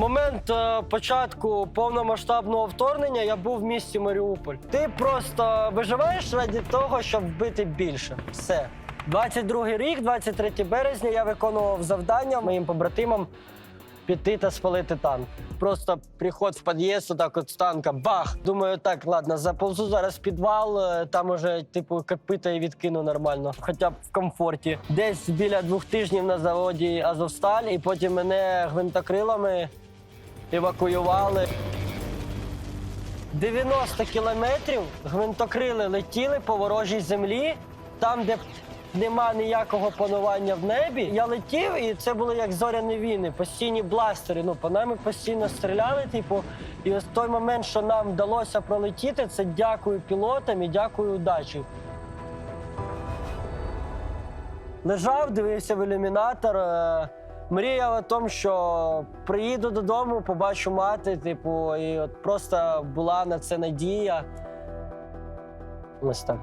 Момент е, початку повномасштабного вторгнення я був в місті Маріуполь. Ти просто виживаєш раді того, щоб вбити більше. Все. 22 рік, 23 березня, я виконував завдання моїм побратимам піти та спалити танк. Просто приход в під'їзд, отак от з танка, бах! Думаю, так, ладно, заповзу зараз в підвал, е, там уже, типу, копита і відкину нормально, хоча б в комфорті. Десь біля двох тижнів на заводі Азовсталь, і потім мене гвинтокрилами евакуювали. 90 кілометрів гвинтокрили летіли по ворожій землі, там, де нема ніякого панування в небі. Я летів, і це було як зоряні війни, постійні бластери. Ну, по нами постійно стріляли. Типу, і ось той момент, що нам вдалося пролетіти, це дякую пілотам і дякую удачі. Лежав, дивився в ілюмінатор. Мріяв о тому, що приїду додому, побачу мати, типу, і от просто була на це надія. Ось так.